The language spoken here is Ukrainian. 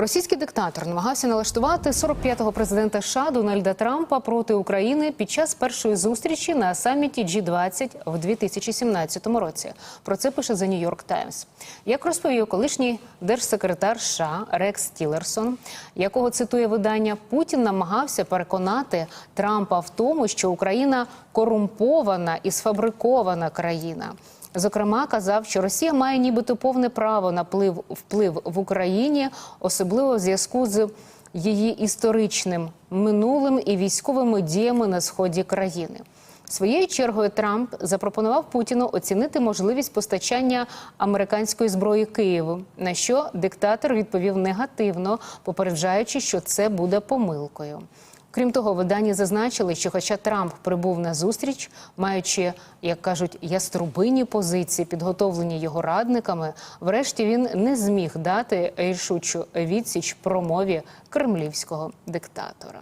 Російський диктатор намагався налаштувати 45-го президента США Дональда Трампа проти України під час першої зустрічі на саміті G20 в 2017 році. Про це пише The New York Times. Як розповів колишній держсекретар США Рекс Тілерсон, якого цитує видання, Путін намагався переконати Трампа в тому, що Україна корумпована і сфабрикована країна. Зокрема, казав, що Росія має нібито повне право на вплив, вплив в Україні, особливо в зв'язку з її історичним минулим і військовими діями на сході країни. Своєю чергою Трамп запропонував Путіну оцінити можливість постачання американської зброї Києву, на що диктатор відповів негативно, попереджаючи, що це буде помилкою. Крім того, видання зазначили, що, хоча Трамп прибув на зустріч, маючи, як кажуть, яструбині позиції, підготовлені його радниками, врешті він не зміг дати рішучу відсіч промові кремлівського диктатора.